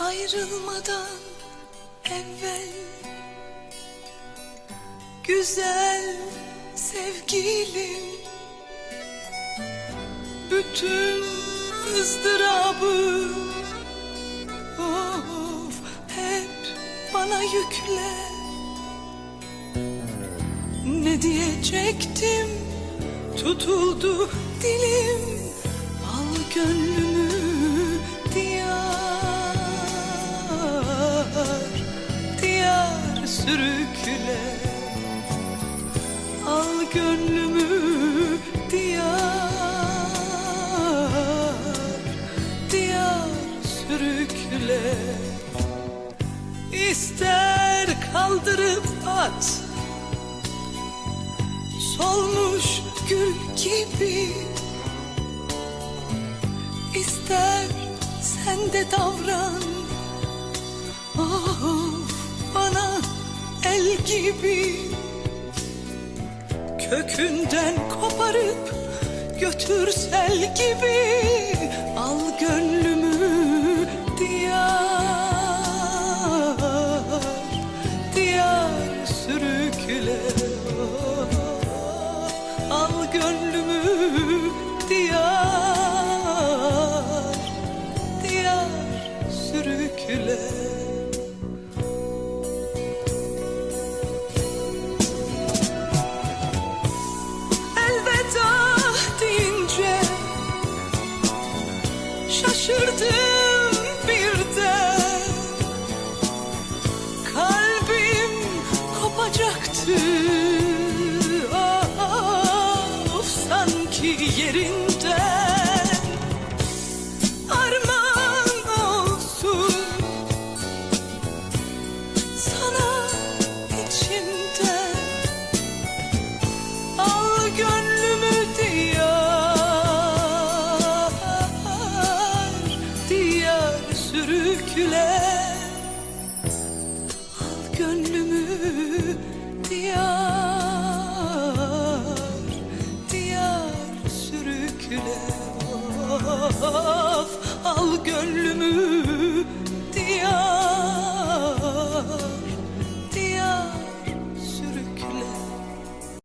ayrılmadan evvel Güzel sevgilim Bütün ızdırabı Of hep bana yükle. Ne diyecektim? Tutuldu dilim Al gönlümü sürükle. Al gönlümü diyar Diyar sürükle. İster kaldırıp at Solmuş gül gibi. İster sen de davran el gibi Kökünden koparıp götür sel gibi. Al gönlümü diyar Diyar sürükle. Al gönlümü birden kalbim kopacaktı. Of sanki yerinden Diyar sürükle. Al gönlümü diyar Diyar sürükle. Of, Al gönlümü